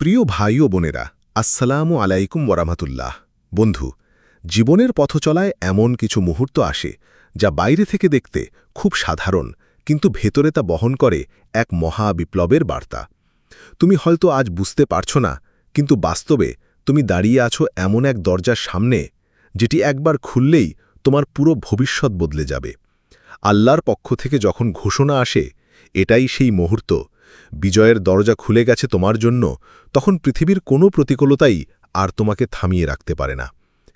প্রিয় ভাই ও বোনেরা, আসসালামু আলাইকুম ওরামাতুল্লাহ বন্ধু, জীবনের পথচলায় এমন কিছু মুহূর্ত আসে যা বাইরে থেকে দেখতে খুব সাধারণ, কিন্তু ভেতরে তা বহন করে এক মহা বিপ্লবের বার্তা। তুমি হয়তো আজ বুঝতে পারছ না, কিন্তু বাস্তবে তুমি দাঁড়িয়ে আছো এমন এক দরজার সামনে, যেটি একবার খুললেই তোমার পুরো ভবিষ্যৎ বদলে যাবে। আল্লাহর পক্ষ থেকে যখন ঘোষণা আসে, এটাই সেই মুহূর্ত বিজয়ের দরজা খুলে গেছে তোমার জন্য, তখন পৃথিবীর কোনো প্রতিকূলতাই আর তোমাকে থামিয়ে রাখতে পারে না।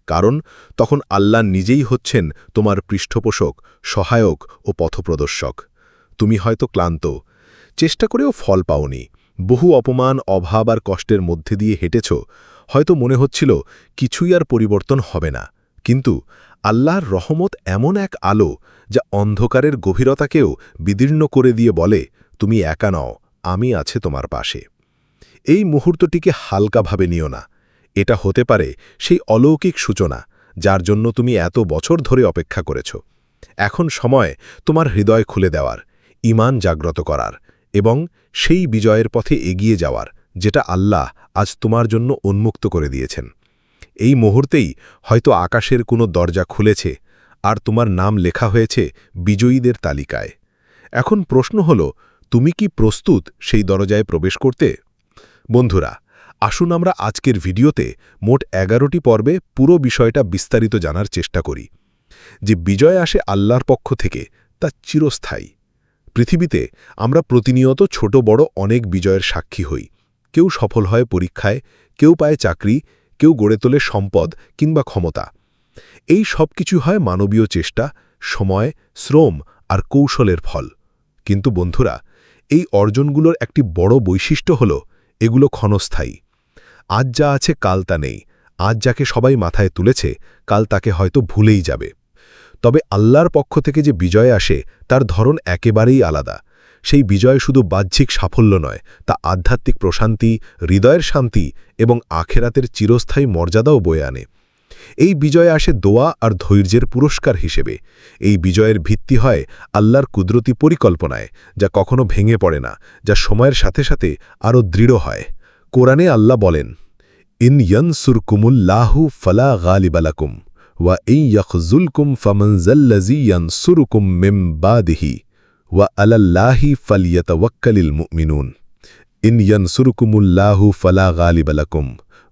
কারণ তখন আল্লাহ নিজেই হচ্ছেন তোমার পৃষ্ঠপোষক, সহায়ক ও পথপ্রদর্শক। তুমি হয়তো ক্লান্ত, চেষ্টা করেও ফল পাওনি, বহু অপমান, অভাব আর কষ্টের মধ্যে দিয়ে হেঁটেছ, হয়তো মনে হচ্ছিল কিছুই আর পরিবর্তন হবে না। কিন্তু আল্লাহর রহমত এমন এক আলো যা অন্ধকারের গভীরতাকেও বিদীর্ণ করে দিয়ে বলে, তুমি একা নও আমি আছে তোমার পাশে। এই মুহূর্তটিকে হালকাভাবে নিও না। এটা হতে পারে সেই অলৌকিক সূচনা যার জন্য তুমি এত বছর ধরে অপেক্ষা করেছ। এখন সময় তোমার হৃদয় খুলে দেওয়ার ইমান জাগ্রত করার এবং সেই বিজয়ের পথে এগিয়ে যাওয়ার যেটা আল্লাহ আজ তোমার জন্য উন্মুক্ত করে দিয়েছেন। এই মুহূর্তেই হয়তো আকাশের কোনো দরজা খুলেছে আর তোমার নাম লেখা হয়েছে বিজয়ীদের তালিকায়। এখন প্রশ্ন হল তুমি কি প্রস্তুত সেই দরজায় প্রবেশ করতে? বন্ধুরা, আসুন আমরা আজকের ভিডিওতে মোট এগারোটি পর্বে পুরো বিষয়টা বিস্তারিত জানার চেষ্টা করি। যে বিজয় আসে আল্লাহর পক্ষ থেকে, তা চিরস্থায়ী। পৃথিবীতে আমরা প্রতিনিয়ত ছোট বড় অনেক বিজয়ের সাক্ষী হই। কেউ সফল হয় পরীক্ষায়, কেউ পায় চাকরি, কেউ গড়ে তোলে সম্পদ কিংবা ক্ষমতা। এই সব কিছু হয় মানবীয় চেষ্টা, সময়, শ্রম আর কৌশলের ফল। কিন্তু বন্ধুরা এই অর্জনগুলোর একটি বড় বৈশিষ্ট্য হল, এগুলো ক্ষণস্থায়ী। আজ যা আছে কাল তা নেই। আজ যাকে সবাই মাথায় তুলেছে, কাল তাকে হয়তো ভুলেই যাবে। তবে আল্লাহর পক্ষ থেকে যে বিজয় আসে, তার ধরন একেবারেই আলাদা। সেই বিজয় শুধু বাহ্যিক সাফল্য নয়, তা আধ্যাত্মিক প্রশান্তি, হৃদয়ের শান্তি এবং আখেরাতের চিরস্থায়ী মর্যাদাও বয়ে আনে। এই বিজয় আসে দোয়া আর ধৈর্যের পুরস্কার হিসেবে। এই বিজয়ের ভিত্তি হয় আল্লাহর কুদরতি পরিকল্পনায়, যা কখনো ভেঙে পড়ে না, যা সময়ের সাথে সাথে আরও দৃঢ় হয়। কোরআনে আল্লাহ বলেন, ইন ইয়নসুরকুমুল্লাহু ফলা গালিবালাকুম ওয়া ইয়খজুলকুম ফমনজল্লাজি মিম বাদিহি, ওয়া আলাল্লাহি ফালিয়াতাওয়াক্কালিল মুমিনুন। ইন ইয়নসুরকুমুল্লাহু ফলা গালিবালাকুম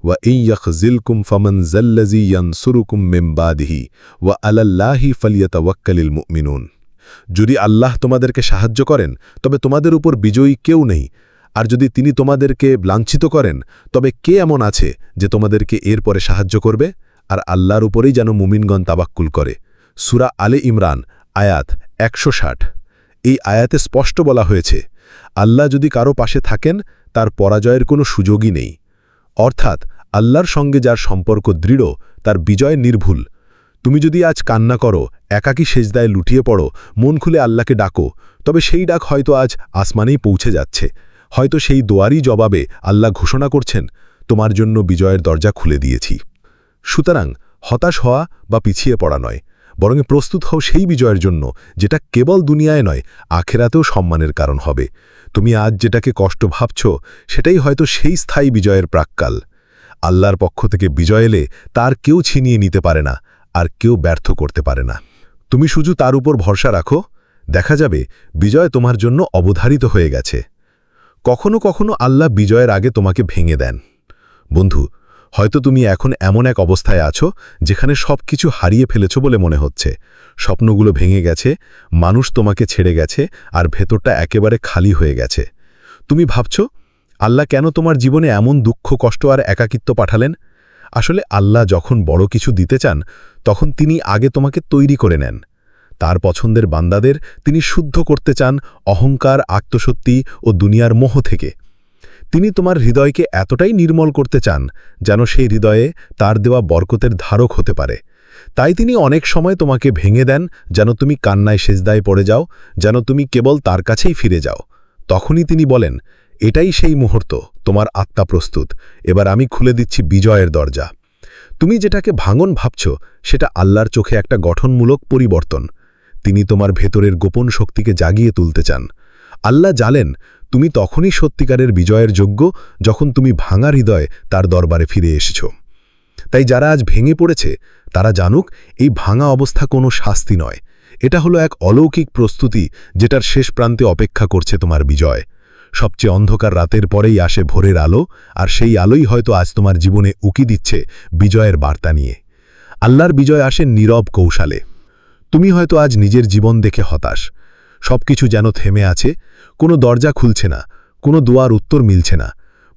ওয়া ইয়খজিলকুম ফমনজল্লাজি ইয়নসুরকুম মিম বাদিহি ওয়া আলাল্লাহি ফালিয়াতাওয়াক্কালিল মুমিনুন যদি আল্লাহ তোমাদেরকে সাহায্য করেন, তবে তোমাদের উপর বিজয়ী কেউ নেই। আর যদি তিনি তোমাদেরকে লাঞ্ছিত করেন, তবে কে এমন আছে যে তোমাদেরকে এরপরে সাহায্য করবে? আর আল্লাহর উপরেই যেন মুমিনগণ তাবাক্কুল করে। সুরা আলে ইমরান, আয়াত একশো ষাট। এই আয়াতে স্পষ্ট বলা হয়েছে, আল্লাহ যদি কারও পাশে থাকেন, তার পরাজয়ের কোনো সুযোগই নেই। অর্থাৎ আল্লাহর সঙ্গে যার সম্পর্ক দৃঢ়, তার বিজয় নির্ভুল। তুমি যদি আজ কান্না করো, একাকী সেজদায় লুটিয়ে পড়ো, মন খুলে আল্লাহকে ডাকো, তবে সেই ডাক হয়তো আজ আসমানেই পৌঁছে যাচ্ছে। হয়তো সেই দোয়ারই জবাবে আল্লাহ ঘোষণা করছেন, তোমার জন্য বিজয়ের দরজা খুলে দিয়েছি। সুতরাং হতাশ হওয়া বা পিছিয়ে পড়া নয়, বরং প্রস্তুত হও সেই বিজয়ের জন্য, যেটা কেবল দুনিয়ায় নয়, আখেরাতেও সম্মানের কারণ হবে। তুমি আজ যেটাকে কষ্ট ভাবছ, সেটাই হয়তো সেই স্থায়ী বিজয়ের প্রাক্কাল। আল্লাহর পক্ষ থেকে বিজয় এলে তার কেউ ছিনিয়ে নিতে পারে না, আর কেউ ব্যর্থ করতে পারে না। তুমি শুধু তার উপর ভরসা রাখো। দেখা যাবে, বিজয় তোমার জন্য অবধারিত হয়ে গেছে। কখনো কখনো আল্লাহ বিজয়ের আগে তোমাকে ভেঙে দেন। বন্ধু, হয়তো তুমি এখন এমন এক অবস্থায় আছো যেখানে সব কিছু হারিয়ে ফেলেছ বলে মনে হচ্ছে। স্বপ্নগুলো ভেঙে গেছে, মানুষ তোমাকে ছেড়ে গেছে, আর ভেতরটা একেবারে খালি হয়ে গেছে। তুমি ভাবছ আল্লাহ কেন তোমার জীবনে এমন দুঃখ, কষ্ট আর একাকিত্ব পাঠালেন? আসলে আল্লাহ যখন বড় কিছু দিতে চান, তখন তিনি আগে তোমাকে তৈরি করে নেন। তার পছন্দের বান্দাদের তিনি শুদ্ধ করতে চান অহংকার, আত্মসত্যি ও দুনিয়ার মোহ থেকে। তিনি তোমার হৃদয়কে এতটাই নির্মল করতে চান, যেন সেই হৃদয়ে তার দেওয়া বরকতের ধারক হতে পারে। তাই তিনি অনেক সময় তোমাকে ভেঙে দেন, যেন তুমি কান্নায় সেজদায় পড়ে যাও, যেন তুমি কেবল তার কাছেই ফিরে যাও। তখনই তিনি বলেন এটাই সেই মুহূর্ত, তোমার আত্মা প্রস্তুত। এবার আমি খুলে দিচ্ছি বিজয়ের দরজা। তুমি যেটাকে ভাঙন ভাবছ, সেটা আল্লাহর চোখে একটা গঠনমূলক পরিবর্তন। তিনি তোমার ভেতরের গোপন শক্তিকে জাগিয়ে তুলতে চান। আল্লাহ জানেন, তুমি তখনই সত্যিকারের বিজয়ের যোগ্য, যখন তুমি ভাঙা হৃদয় তার দরবারে ফিরে এসেছ। তাই যারা আজ ভেঙে পড়েছে, তারা জানুক, এই ভাঙা অবস্থা কোনো শাস্তি নয়। এটা হলো এক অলৌকিক প্রস্তুতি, যেটার শেষ প্রান্তে অপেক্ষা করছে তোমার বিজয়। সবচেয়ে অন্ধকার রাতের পরেই আসে ভোরের আলো, আর সেই আলোই হয়তো আজ তোমার জীবনে উকি দিচ্ছে বিজয়ের বার্তা নিয়ে। আল্লাহর বিজয় আসে নীরব কৌশালে। তুমি হয়তো আজ নিজের জীবন দেখে হতাশ। সবকিছু যেন থেমে আছে, কোনো দরজা খুলছে না, কোনো দোয়ার উত্তর মিলছে না।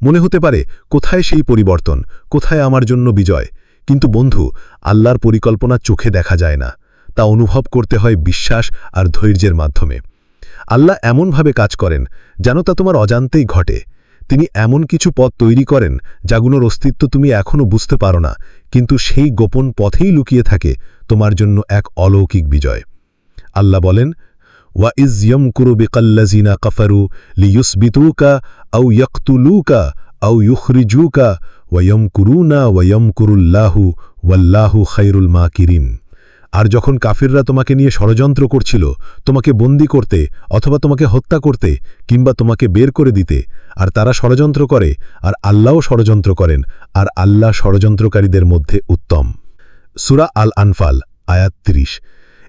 মনে হতে পারে, কোথায় সেই পরিবর্তন, কোথায় আমার জন্য বিজয়? কিন্তু বন্ধু, আল্লাহর পরিকল্পনা চোখে দেখা যায় না। তা অনুভব করতে হয় বিশ্বাস আর ধৈর্যের মাধ্যমে। আল্লাহ এমনভাবে কাজ করেন যেন তা তোমার অজান্তেই ঘটে। তিনি এমন কিছু পথ তৈরি করেন, যাগুলোর অস্তিত্ব তুমি এখনও বুঝতে পারো না, কিন্তু সেই গোপন পথেই লুকিয়ে থাকে তোমার জন্য এক অলৌকিক বিজয়। আল্লাহ বলেন, ওয়া ইজ ইয়মকুরু বিকাল্লাজিনা কাফারু লিয়ুসবিতুকা আউ ইয়কতুলুকা আউ ইউখরিজুকা ওয়মকুরুনা ওয়মকুরুল্লাহু ওয়াল্লাহু খৈরুল মাকিরিন। আর যখন কাফিররা তোমাকে নিয়ে ষড়যন্ত্র করছিল, তোমাকে বন্দি করতে অথবা তোমাকে হত্যা করতে কিংবা তোমাকে বের করে দিতে, আর তারা ষড়যন্ত্র করে, আর আল্লাহও ষড়যন্ত্র করেন, আর আল্লাহ ষড়যন্ত্রকারীদের মধ্যে উত্তম। সুরা আল আনফাল আয়াত ৩০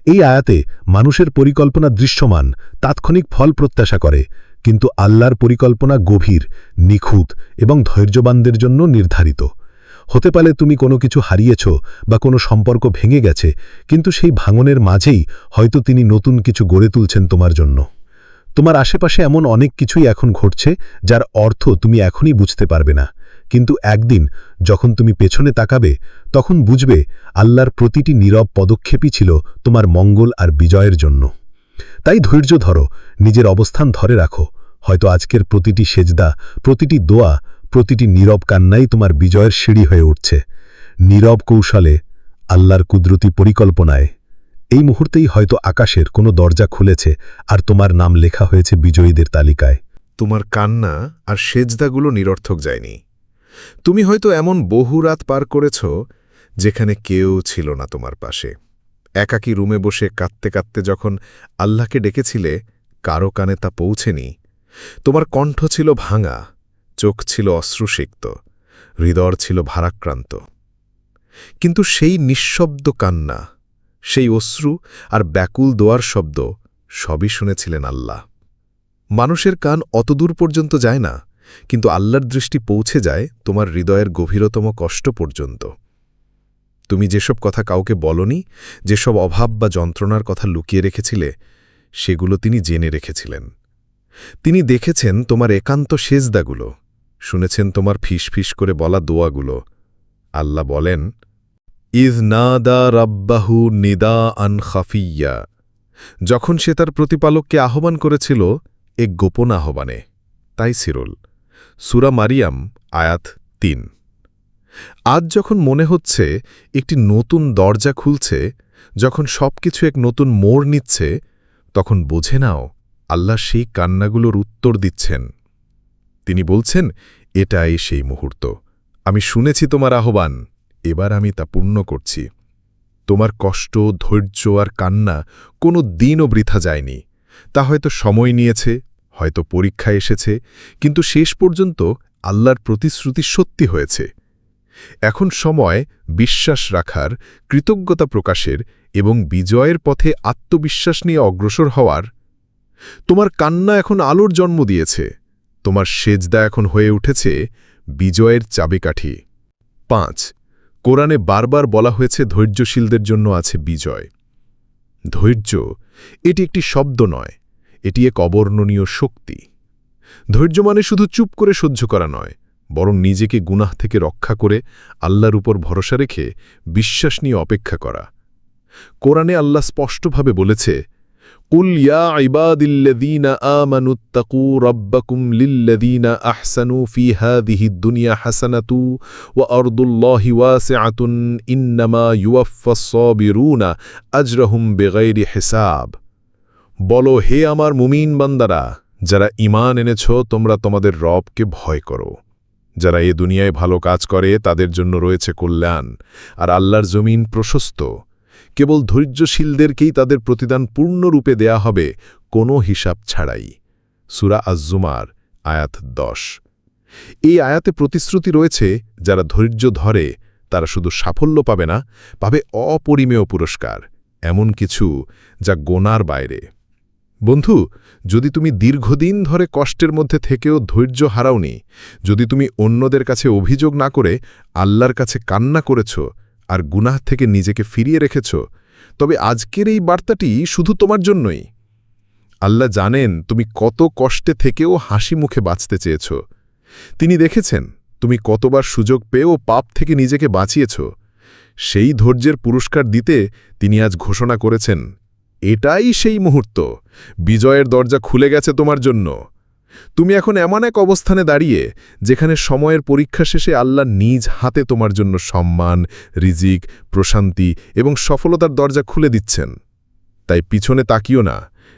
এই আয়াতে মানুষের পরিকল্পনা দৃশ্যমান, তাৎক্ষণিক ফল প্রত্যাশা করে, কিন্তু আল্লাহর পরিকল্পনা গভীর, নিখুঁত এবং ধৈর্যবানদের জন্য নির্ধারিত। হতে পারে তুমি কোনো কিছু হারিয়েছ বা কোনো সম্পর্ক ভেঙে গেছে, কিন্তু সেই ভাঙনের মাঝেই হয়তো তিনি নতুন কিছু গড়ে তুলছেন তোমার জন্য। তোমার আশেপাশে এমন অনেক কিছুই এখন ঘটছে, যার অর্থ তুমি এখনই বুঝতে পারবে না। কিন্তু একদিন যখন তুমি পেছনে তাকাবে, তখন বুঝবে আল্লাহর প্রতিটি নীরব পদক্ষেপই ছিল তোমার মঙ্গল আর বিজয়ের জন্য। তাই ধৈর্য ধরো, নিজের অবস্থান ধরে রাখো। হয়তো আজকের প্রতিটি সেজদা, প্রতিটি দোয়া প্রতিটি নীরব কান্নাই তোমার বিজয়ের সিঁড়ি হয়ে উঠছে। নীরব কৌশলে আল্লাহর কুদরতি পরিকল্পনায় এই মুহূর্তেই হয়তো আকাশের কোনো দরজা খুলেছে আর তোমার নাম লেখা হয়েছে বিজয়ীদের তালিকায়। তোমার কান্না আর সেজদাগুলো নিরর্থক যায়নি। তুমি হয়তো এমন বহু রাত পার করেছ যেখানে কেউ ছিল না তোমার পাশে। একাকী রুমে বসে কাঁদতে কাঁদতে যখন আল্লাহকে ডেকেছিলে, কারও কানে তা পৌঁছেনি। তোমার কণ্ঠ ছিল ভাঙা চোখ ছিল অশ্রুসিক্ত হৃদয় ছিল ভারাক্রান্ত। কিন্তু সেই নিঃশব্দ কান্না, সেই অশ্রু আর ব্যাকুল দোয়ার শব্দ সবই শুনেছিলেন আল্লাহ। মানুষের কান অতদূর পর্যন্ত যায় না, কিন্তু আল্লাহর দৃষ্টি পৌঁছে যায় তোমার হৃদয়ের গভীরতম কষ্ট পর্যন্ত। তুমি যেসব কথা কাউকে বলনি, যেসব অভাব বা যন্ত্রণার কথা লুকিয়ে রেখেছিলে, সেগুলো তিনি জেনে রেখেছিলেন। তিনি দেখেছেন তোমার একান্ত সেজদাগুলো। শুনেছেন তোমার ফিস ফিস করে বলা দোয়াগুলো। আল্লাহ বলেন ইজ নাদা রাব্বাহু নিদা আন খাফিয়া যখন সে তার প্রতিপালককে আহ্বান করেছিল এক গোপন আহ্বানে। তাই সিরুল, সুরা মারিয়াম, আয়াত তিন। আজ যখন মনে হচ্ছে একটি নতুন দরজা খুলছে, যখন সবকিছু এক নতুন মোড় নিচ্ছে, তখন বোঝে নাও, আল্লাহ সেই কান্নাগুলোর উত্তর দিচ্ছেন। তিনি বলছেন, এটাই সেই মুহূর্ত। আমি শুনেছি তোমার আহ্বান, এবার আমি তা পূর্ণ করছি। তোমার কষ্ট, ধৈর্য আর কান্না কোনো দিনও বৃথা যায়নি। তা হয়তো সময় নিয়েছে, হয়তো পরীক্ষা এসেছে, কিন্তু শেষ পর্যন্ত আল্লাহর প্রতিশ্রুতি সত্যি হয়েছে। এখন সময় বিশ্বাস রাখার, কৃতজ্ঞতা প্রকাশের এবং বিজয়ের পথে আত্মবিশ্বাস নিয়ে অগ্রসর হওয়ার। তোমার কান্না এখন আলোর জন্ম দিয়েছে। তোমার সেজদা এখন হয়ে উঠেছে, বিজয়ের চাবিকাঠি। পাঁচ, কোরআনে বারবার বলা হয়েছে ধৈর্যশীলদের জন্য আছে বিজয়। ধৈর্য, এটি একটি শব্দ নয়, এটি এক অবর্ণনীয় শক্তি। ধৈর্য মানে শুধু চুপ করে সহ্য করা নয়, বরং নিজেকে গুনাহ থেকে রক্ষা করে আল্লাহর উপর ভরসা রেখে বিশ্বাস নিয়ে অপেক্ষা করা। কোরআনে আল্লাহ স্পষ্টভাবে বলেছে قل يا عباد الذين آمنوا اتقوا ربكم للذين أحسنوا في هذه الدنيا حسنة وأرض الله واسعة إنما يوفى الصابرون أجرهم بغير حساب বলো হে আমার মুমিন বান্দারা যারা ইমান এনেছ তোমরা তোমাদের রবকে ভয় করো যারা এ দুনিয়ায় ভালো কাজ করে তাদের জন্য রয়েছে কল্যাণ আর আল্লাহর জমিন প্রশস্ত কেবল ধৈর্যশীলদেরকেই তাদের প্রতিদান পূর্ণরূপে দেয়া হবে কোনো হিসাব ছাড়াই। সুরা আজ্জুমার আয়াত দশ। এই আয়াতে প্রতিশ্রুতি রয়েছে, যারা ধৈর্য ধরে, তারা শুধু সাফল্য পাবে না, পাবে অপরিমেয় পুরস্কার, এমন কিছু যা গোনার বাইরে। বন্ধু, যদি তুমি দীর্ঘদিন ধরে কষ্টের মধ্যে থেকেও ধৈর্য হারাওনি, যদি তুমি অন্যদের কাছে অভিযোগ না করে আল্লাহর কাছে কান্না করেছ আর গুনাহ থেকে নিজেকে ফিরিয়ে রেখেছ, তবে আজকের এই বার্তাটি শুধু তোমার জন্যই। আল্লাহ জানেন তুমি কত কষ্টে থেকেও হাসি মুখে বাঁচতে চেয়েছ। তিনি দেখেছেন, তুমি কতবার সুযোগ পেয়েও পাপ থেকে নিজেকে বাঁচিয়েছ। সেই ধৈর্যের পুরস্কার দিতে তিনি আজ ঘোষণা করেছেন, এটাই সেই মুহূর্ত। বিজয়ের দরজা খুলে গেছে তোমার জন্য। তুমি এখন এমন এক অবস্থানে দাঁড়িয়ে, যেখানে সময়ের পরীক্ষা শেষে আল্লাহ নিজ হাতে তোমার জন্য সম্মান, রিজিক, প্রশান্তি এবং সফলতার দরজা খুলে দিচ্ছেন। তাই পিছনে তাকিও না,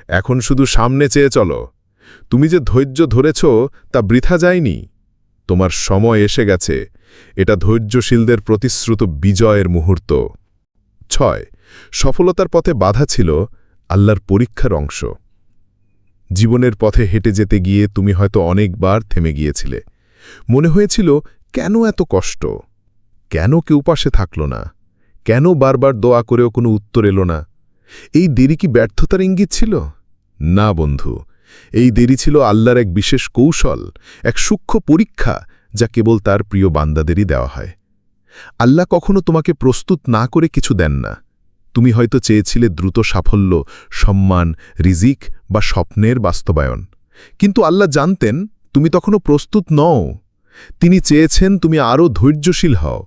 এখন শুধু সামনে চেয়ে চলো। তুমি যে ধৈর্য ধরেছ, তা বৃথা যায়নি। তোমার সময় এসে গেছে, এটা ধৈর্যশীলদের প্রতিশ্রুত বিজয়ের মুহূর্ত। ছয়, সফলতার পথে বাধা ছিল আল্লাহর পরীক্ষার অংশ। জীবনের পথে হেঁটে যেতে গিয়ে তুমি হয়তো অনেকবার থেমে গিয়েছিলে। মনে হয়েছিল, কেন এত কষ্ট? কেন কেউ পাশে থাকল না? কেন বারবার দোয়া করেও কোনো উত্তর এলো না? এই দেরি কি ব্যর্থতার ইঙ্গিত ছিল? না বন্ধু, এই দেরি ছিল আল্লাহর এক বিশেষ কৌশল, এক সূক্ষ্ম পরীক্ষা যা কেবল তার প্রিয় বান্দাদেরই দেওয়া হয়। আল্লাহ কখনো তোমাকে প্রস্তুত না করে কিছু দেন না। তুমি হয়তো চেয়েছিলে দ্রুত সাফল্য, সম্মান, রিজিক বা স্বপ্নের বাস্তবায়ন। কিন্তু আল্লাহ জানতেন, তুমি তখনও প্রস্তুত নও। তিনি চেয়েছেন তুমি আরও ধৈর্যশীল হও,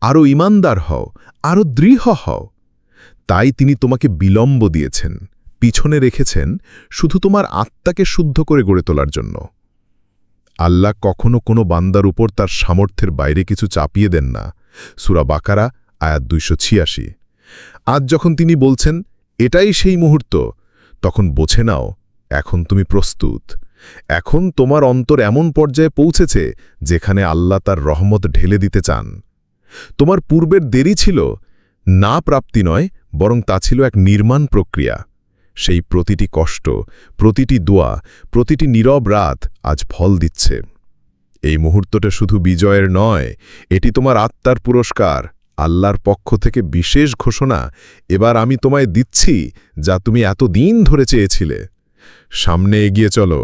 আরও ইমানদার হও, আরও দৃঢ় হও। তাই তিনি তোমাকে বিলম্ব দিয়েছেন, পিছনে রেখেছেন শুধু তোমার আত্মাকে শুদ্ধ করে গড়ে তোলার জন্য। আল্লাহ কখনো কোনো বান্দার উপর তার সামর্থ্যের বাইরে কিছু চাপিয়ে দেন না। সুরা বাকারা, আয়াত দুইশো ছিয়াশি। আজ যখন তিনি বলছেন, এটাই সেই মুহূর্ত তখন বোঝে নাও, এখন তুমি প্রস্তুত। এখন তোমার অন্তর এমন পর্যায়ে পৌঁছেছে যেখানে আল্লাহ তার রহমত ঢেলে দিতে চান। তোমার পূর্বের দেরি ছিল, না প্রাপ্তি নয়, বরং তা ছিল এক নির্মাণ প্রক্রিয়া। সেই প্রতিটি কষ্ট, প্রতিটি দোয়া, প্রতিটি নীরব রাত আজ ফল দিচ্ছে। এই মুহূর্তটা শুধু বিজয়ের নয়, এটি তোমার আত্মার পুরস্কার। আল্লাহর পক্ষ থেকে বিশেষ ঘোষণা, এবার আমি তোমায় দিচ্ছি যা তুমি এত দিন ধরে চেয়েছিলে। সামনে এগিয়ে চলো,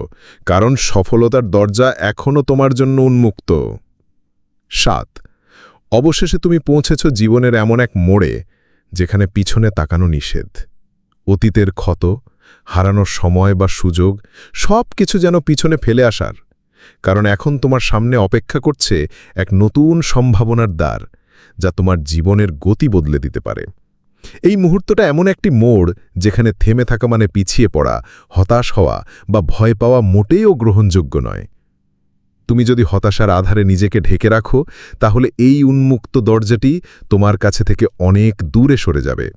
কারণ সফলতার দরজা এখনও তোমার জন্য উন্মুক্ত। সাত, অবশেষে তুমি পৌঁছেছ জীবনের এমন এক মোড়ে, যেখানে পিছনে তাকানো নিষেধ। অতীতের ক্ষত হারানোর সময় বা সুযোগ সব কিছু যেন পিছনে ফেলে আসার, কারণ এখন তোমার সামনে অপেক্ষা করছে এক নতুন সম্ভাবনার দ্বার। যা তোমার জীবনের গতি বদলে দিতে পারে। এই মুহূর্তটা এমন একটি মোড় যেখানে থেমে থাকা মানে পিছিয়ে পড়া, হতাশ হওয়া বা ভয় পাওয়া মোটেও গ্রহণযোগ্য নয়। তুমি যদি হতাশার আধারে নিজেকে ঢেকে রাখো, তাহলে এই উন্মুক্ত দরজাটি তোমার কাছে থেকে অনেক দূরে সরে যাবে।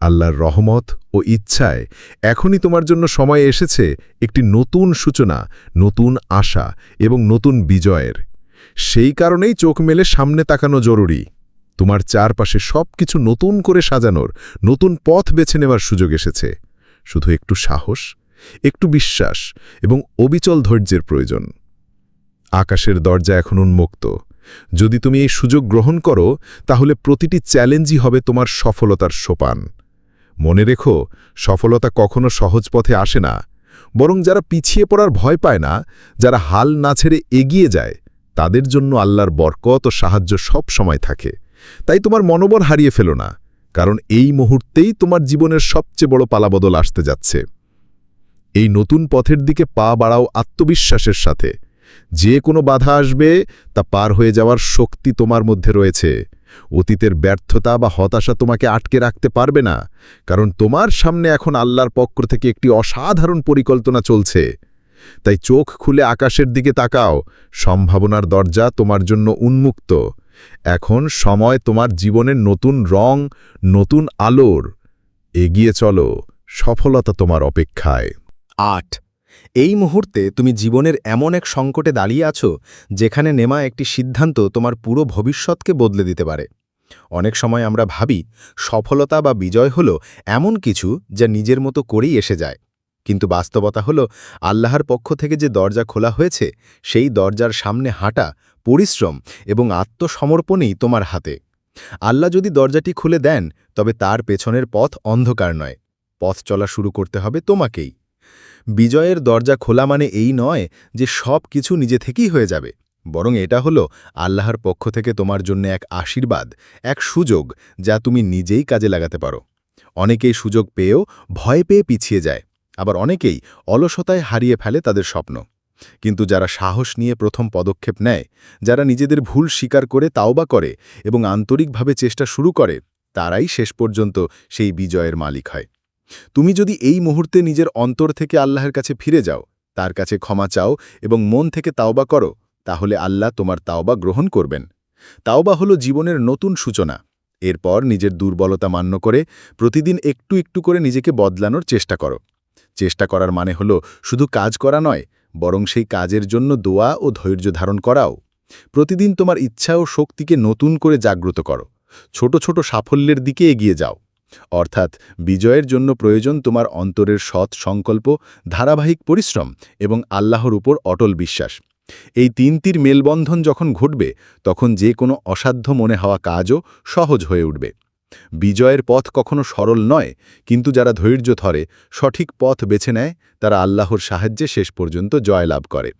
আল্লাহর রহমত ও ইচ্ছায় এখনই তোমার জন্য সময় এসেছে একটি নতুন সূচনা, নতুন আশা এবং নতুন বিজয়ের। সেই কারণেই চোখ মেলে সামনে তাকানো জরুরি। তোমার চারপাশে সব কিছু নতুন করে সাজানোর, নতুন পথ বেছে নেওয়ার সুযোগ এসেছে। শুধু একটু সাহস, একটু বিশ্বাস এবং অবিচল ধৈর্যের প্রয়োজন। আকাশের দরজা এখন উন্মুক্ত। যদি তুমি এই সুযোগ গ্রহণ করো, তাহলে প্রতিটি চ্যালেঞ্জই হবে তোমার সফলতার সোপান। মনে রেখো, সফলতা কখনো সহজ পথে আসে না। বরং যারা পিছিয়ে পড়ার ভয় পায় না, যারা হাল না ছেড়ে এগিয়ে যায় তাদের জন্য আল্লাহর বরকত ও সাহায্য সব সময় থাকে। তাই তোমার মনোবল হারিয়ে ফেলো না, কারণ এই মুহূর্তেই তোমার জীবনের সবচেয়ে বড় পালাবদল আসতে যাচ্ছে। এই নতুন পথের দিকে পা বাড়াও আত্মবিশ্বাসের সাথে। যে কোনো বাধা আসবে, তা পার হয়ে যাওয়ার শক্তি তোমার মধ্যে রয়েছে। অতীতের ব্যর্থতা বা হতাশা তোমাকে আটকে রাখতে পারবে না, কারণ তোমার সামনে এখন আল্লাহর পক্ষ থেকে একটি অসাধারণ পরিকল্পনা চলছে। তাই চোখ খুলে আকাশের দিকে তাকাও। সম্ভাবনার দরজা তোমার জন্য উন্মুক্ত। এখন সময় তোমার জীবনের নতুন রং, নতুন আলোর। এগিয়ে চলো, সফলতা তোমার অপেক্ষায়। আট। এই মুহূর্তে তুমি জীবনের এমন এক সংকটে দাঁড়িয়ে আছো, যেখানে নেমা একটি সিদ্ধান্ত তোমার পুরো ভবিষ্যৎকে বদলে দিতে পারে। অনেক সময় আমরা ভাবি, সফলতা বা বিজয় হল এমন কিছু যা নিজের মতো করেই এসে যায়। কিন্তু বাস্তবতা হল, আল্লাহর পক্ষ থেকে যে দরজা খোলা হয়েছে, সেই দরজার সামনে হাঁটা পরিশ্রম এবং আত্মসমর্পণই তোমার হাতে। আল্লাহ যদি দরজাটি খুলে দেন, তবে তার পেছনের পথ অন্ধকার নয়। পথ চলা শুরু করতে হবে তোমাকেই। বিজয়ের দরজা খোলা মানে এই নয় যে সব কিছু নিজে থেকেই হয়ে যাবে। বরং এটা হলো আল্লাহর পক্ষ থেকে তোমার জন্য এক আশীর্বাদ, এক সুযোগ যা তুমি নিজেই কাজে লাগাতে পারো। অনেকেই সুযোগ পেয়েও ভয় পেয়ে পিছিয়ে যায়। আবার অনেকেই অলসতায় হারিয়ে ফেলে তাদের স্বপ্ন। কিন্তু যারা সাহস নিয়ে প্রথম পদক্ষেপ নেয়, যারা নিজেদের ভুল স্বীকার করে তাওবা করে এবং আন্তরিকভাবে চেষ্টা শুরু করে, তারাই শেষ পর্যন্ত সেই বিজয়ের মালিক হয়। তুমি যদি এই মুহূর্তে নিজের অন্তর থেকে আল্লাহর কাছে ফিরে যাও, তার কাছে ক্ষমা চাও এবং মন থেকে তাওবা করো, তাহলে আল্লাহ তোমার তাওবা গ্রহণ করবেন। তাওবা হলো জীবনের নতুন সূচনা। এরপর নিজের দুর্বলতা মান্য করে প্রতিদিন একটু একটু করে নিজেকে বদলানোর চেষ্টা করো। চেষ্টা করার মানে হলো শুধু কাজ করা নয়, বরং সেই কাজের জন্য দোয়া ও ধৈর্য ধারণ করাও। প্রতিদিন তোমার ইচ্ছা ও শক্তিকে নতুন করে জাগ্রত করো। ছোট ছোট সাফল্যের দিকে এগিয়ে যাও। অর্থাৎ বিজয়ের জন্য প্রয়োজন তোমার অন্তরের সৎ সংকল্প, ধারাবাহিক পরিশ্রম এবং আল্লাহর উপর অটল বিশ্বাস। এই তিনটির মেলবন্ধন যখন ঘটবে, তখন যে কোনো অসাধ্য মনে হওয়া কাজও সহজ হয়ে উঠবে। বিজয়ের পথ কখনো সরল নয়, কিন্তু যারা ধৈর্য ধরে, সঠিক পথ বেছে নেয়, তারা আল্লাহর সাহায্যে শেষ পর্যন্ত জয়লাভ করে।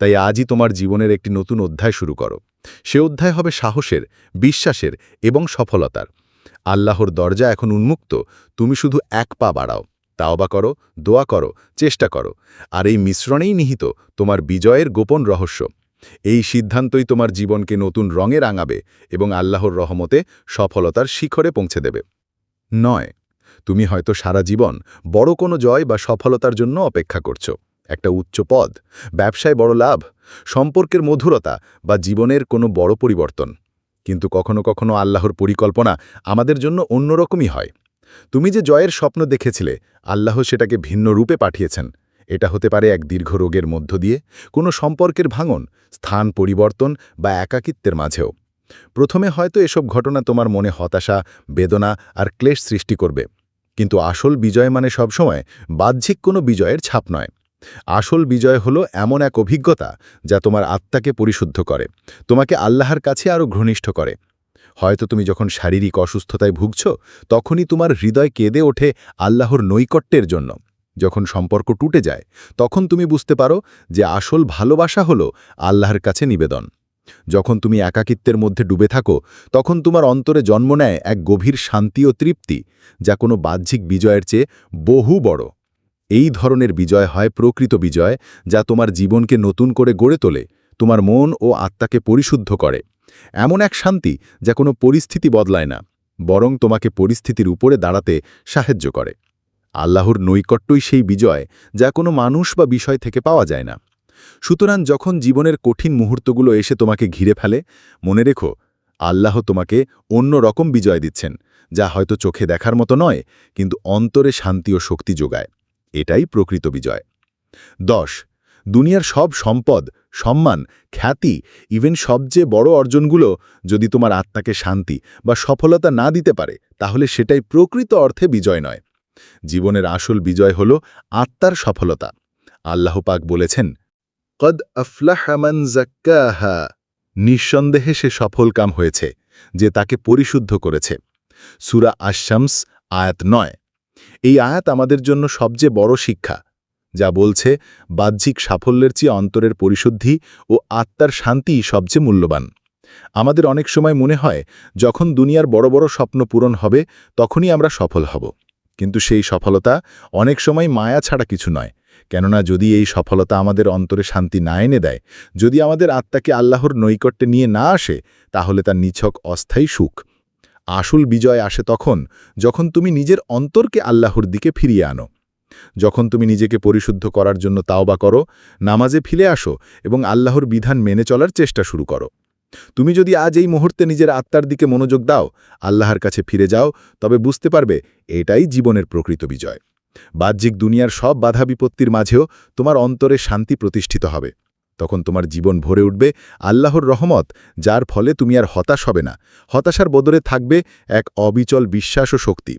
তাই আজই তোমার জীবনের একটি নতুন অধ্যায় শুরু করো। সে অধ্যায় হবে সাহসের, বিশ্বাসের এবং সফলতার। আল্লাহর দরজা এখন উন্মুক্ত, তুমি শুধু এক পা বাড়াও। তাওবা করো, দোয়া করো, চেষ্টা করো। আর এই মিশ্রণেই নিহিত তোমার বিজয়ের গোপন রহস্য। এই সিদ্ধান্তই তোমার জীবনকে নতুন রঙে রাঙাবে এবং আল্লাহর রহমতে সফলতার শিখরে পৌঁছে দেবে। নয়, তুমি হয়তো সারা জীবন বড় কোনো জয় বা সফলতার জন্য অপেক্ষা করছ। একটা উচ্চ পদ, ব্যবসায় বড় লাভ, সম্পর্কের মধুরতা বা জীবনের কোনো বড় পরিবর্তন। কিন্তু কখনো কখনো আল্লাহর পরিকল্পনা আমাদের জন্য অন্যরকমই হয়। তুমি যে জয়ের স্বপ্ন দেখেছিলে, আল্লাহ সেটাকে ভিন্ন রূপে পাঠিয়েছেন। এটা হতে পারে এক দীর্ঘ রোগের মধ্য দিয়ে কোনো সম্পর্কের ভাঙন, স্থান পরিবর্তন বা একাকিত্বের মাঝেও। প্রথমে হয়তো এসব ঘটনা তোমার মনে হতাশা, বেদনা আর ক্লেশ সৃষ্টি করবে। কিন্তু আসল বিজয় মানে সবসময় বাহ্যিক কোনো বিজয়ের ছাপ নয়। আসল বিজয় হলো এমন এক অভিজ্ঞতা যা তোমার আত্মাকে পরিশুদ্ধ করে, তোমাকে আল্লাহর কাছে আরও ঘনিষ্ঠ করে। হয়তো তুমি যখন শারীরিক অসুস্থতায় ভুগছ, তখনই তোমার হৃদয় কেঁদে ওঠে আল্লাহর নৈকট্যের জন্য। যখন সম্পর্ক টুটে যায়, তখন তুমি বুঝতে পারো যে আসল ভালোবাসা হলো আল্লাহর কাছে নিবেদন। যখন তুমি একাকিত্বের মধ্যে ডুবে থাকো, তখন তোমার অন্তরে জন্ম নেয় এক গভীর শান্তি ও তৃপ্তি, যা কোনো বাহ্যিক বিজয়ের চেয়ে বহু বড়। এই ধরনের বিজয় হয় প্রকৃত বিজয়, যা তোমার জীবনকে নতুন করে গড়ে তোলে, তোমার মন ও আত্মাকে পরিশুদ্ধ করে। এমন এক শান্তি যা কোনো পরিস্থিতি বদলায় না, বরং তোমাকে পরিস্থিতির উপরে দাঁড়াতে সাহায্য করে। আল্লাহর নৈকট্যই সেই বিজয় যা কোনো মানুষ বা বিষয় থেকে পাওয়া যায় না। সুতরাং যখন জীবনের কঠিন মুহূর্তগুলো এসে তোমাকে ঘিরে ফেলে, মনে রেখো, আল্লাহ তোমাকে অন্য রকম বিজয় দিচ্ছেন, যা হয়তো চোখে দেখার মতো নয়, কিন্তু অন্তরে শান্তি ও শক্তি যোগায়। এটাই প্রকৃত বিজয়। দশ, দুনিয়ার সব সম্পদ, সম্মান, খ্যাতি ইভেন সবচেয়ে বড় অর্জনগুলো যদি তোমার আত্মাকে শান্তি বা সফলতা না দিতে পারে, তাহলে সেটাই প্রকৃত অর্থে বিজয় নয়। জীবনের আসল বিজয় হল আত্মার সফলতা। আল্লাহ পাক বলেছেন, কদ আফলাহমান জাক্কাহা নিঃসন্দেহে সে সফল কাম হয়েছে, যে তাকে পরিশুদ্ধ করেছে। সুরা আশামস আয়াত নয়। এই আয়াত আমাদের জন্য সবচেয়ে বড় শিক্ষা, যা বলছে, বাহ্যিক সাফল্যের চেয়ে অন্তরের পরিশুদ্ধি ও আত্মার শান্তিই সবচেয়ে মূল্যবান। আমাদের অনেক সময় মনে হয়, যখন দুনিয়ার বড় বড় স্বপ্ন পূরণ হবে, তখনই আমরা সফল হব। কিন্তু সেই সফলতা অনেক সময় মায়া ছাড়া কিছু নয়। কেননা যদি এই সফলতা আমাদের অন্তরে শান্তি না এনে দেয়, যদি আমাদের আত্মাকে আল্লাহর নৈকট্যে নিয়ে না আসে, তাহলে তার নিছক অস্থায়ী সুখ। আসল বিজয় আসে তখন, যখন তুমি নিজের অন্তরকে আল্লাহর দিকে ফিরিয়ে আনো। যখন তুমি নিজেকে পরিশুদ্ধ করার জন্য তাওবা করো, নামাজে ফিরে আসো এবং আল্লাহর বিধান মেনে চলার চেষ্টা শুরু করো। তুমি যদি আজ এই মুহূর্তে নিজের আত্মার দিকে মনোযোগ দাও, আল্লাহর কাছে ফিরে যাও, তবে বুঝতে পারবে এটাই জীবনের প্রকৃত বিজয়। বাহ্যিক দুনিয়ার সব বাধা বিপত্তির মাঝেও তোমার অন্তরে শান্তি প্রতিষ্ঠিত হবে। তখন তোমার জীবন ভরে উঠবে আল্লাহর রহমত, যার ফলে তুমি আর হতাশ হবে না। হতাশার বদলে থাকবে এক অবিচল বিশ্বাস ও শক্তি।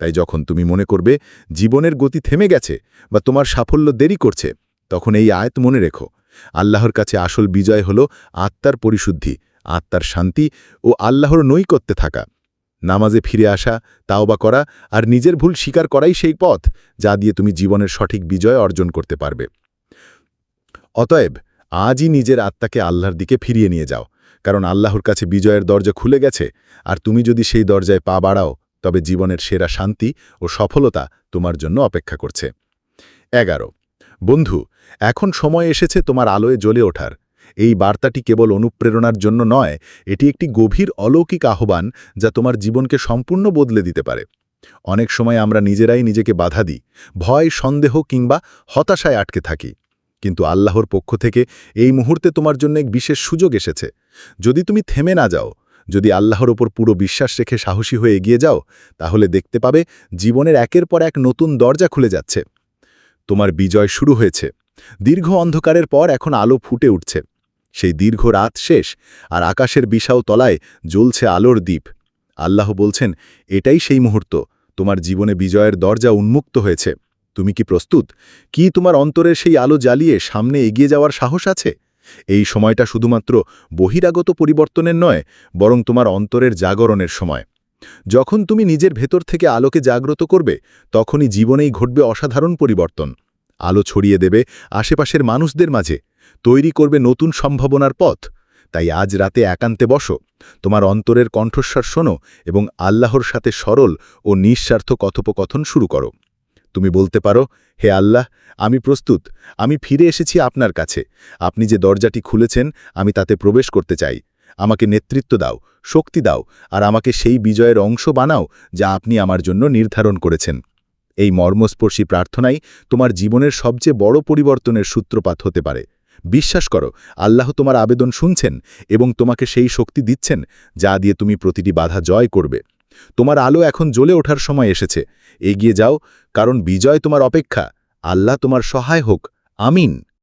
তাই যখন তুমি মনে করবে জীবনের গতি থেমে গেছে বা তোমার সাফল্য দেরি করছে, তখন এই আয়াত মনে রেখো। আল্লাহর কাছে আসল বিজয় হল আত্মার পরিশুদ্ধি, আত্মার শান্তি ও আল্লাহর নৈকত্যে থাকা। নামাজে ফিরে আসা, তাওবা করা আর নিজের ভুল স্বীকার করাই সেই পথ যা দিয়ে তুমি জীবনের সঠিক বিজয় অর্জন করতে পারবে। অতএব আজই নিজের আত্মাকে আল্লাহর দিকে ফিরিয়ে নিয়ে যাও, কারণ আল্লাহর কাছে বিজয়ের দরজা খুলে গেছে আর তুমি যদি সেই দরজায় পা বাড়াও, তবে জীবনের সেরা শান্তি ও সফলতা তোমার জন্য অপেক্ষা করছে। এগারো বন্ধু, এখন সময় এসেছে তোমার আলোয় জ্বলে ওঠার। এই বার্তাটি কেবল অনুপ্রেরণার জন্য নয়, এটি একটি গভীর অলৌকিক আহ্বান যা তোমার জীবনকে সম্পূর্ণ বদলে দিতে পারে। অনেক সময় আমরা নিজেরাই নিজেকে বাধা দিই, ভয়, সন্দেহ কিংবা হতাশায় আটকে থাকি। কিন্তু আল্লাহর পক্ষ থেকে এই মুহূর্তে তোমার জন্য এক বিশেষ সুযোগ এসেছে। যদি তুমি থেমে না যাও, যদি আল্লাহর ওপর পুরো বিশ্বাস রেখে সাহসী হয়ে এগিয়ে যাও, তাহলে দেখতে পাবে জীবনের একের পর এক নতুন দরজা খুলে যাচ্ছে। তোমার বিজয় শুরু হয়েছে। দীর্ঘ অন্ধকারের পর এখন আলো ফুটে উঠছে। সেই দীর্ঘ রাত শেষ, আর আকাশের বিশাও তলায় জ্বলছে আলোর দ্বীপ। আল্লাহ বলছেন, এটাই সেই মুহূর্ত। তোমার জীবনে বিজয়ের দরজা উন্মুক্ত হয়েছে। তুমি কি প্রস্তুত? কি তোমার অন্তরের সেই আলো জ্বালিয়ে সামনে এগিয়ে যাওয়ার সাহস আছে? এই সময়টা শুধুমাত্র বহিরাগত পরিবর্তনের নয়, বরং তোমার অন্তরের জাগরণের সময়। যখন তুমি নিজের ভেতর থেকে আলোকে জাগ্রত করবে, তখনই জীবনেই ঘটবে অসাধারণ পরিবর্তন। আলো ছড়িয়ে দেবে আশেপাশের মানুষদের মাঝে। তৈরি করবে নতুন সম্ভাবনার পথ। তাই আজ রাতে একান্তে বসো। তোমার অন্তরের কণ্ঠস্বর শোনো এবং আল্লাহর সাথে সরল ও নিঃস্বার্থ কথোপকথন শুরু করো। তুমি বলতে পারো, হে আল্লাহ, আমি প্রস্তুত। আমি ফিরে এসেছি আপনার কাছে। আপনি যে দরজাটি খুলেছেন, আমি তাতে প্রবেশ করতে চাই। আমাকে নেতৃত্ব দাও, শক্তি দাও, আর আমাকে সেই বিজয়ের অংশ বানাও যা আপনি আমার জন্য নির্ধারণ করেছেন। এই মর্মস্পর্শী প্রার্থনাই তোমার জীবনের সবচেয়ে বড় পরিবর্তনের সূত্রপাত হতে পারে। বিশ্বাস করো, আল্লাহ তোমার আবেদন শুনছেন এবং তোমাকে সেই শক্তি দিচ্ছেন যা দিয়ে তুমি প্রতিটি বাধা জয় করবে। তোমার আলো এখন জ্বলে ওঠার সময় এসেছে। এগিয়ে যাও, কারণ বিজয় তোমার অপেক্ষা। আল্লাহ তোমার সহায় হোক। আমিন।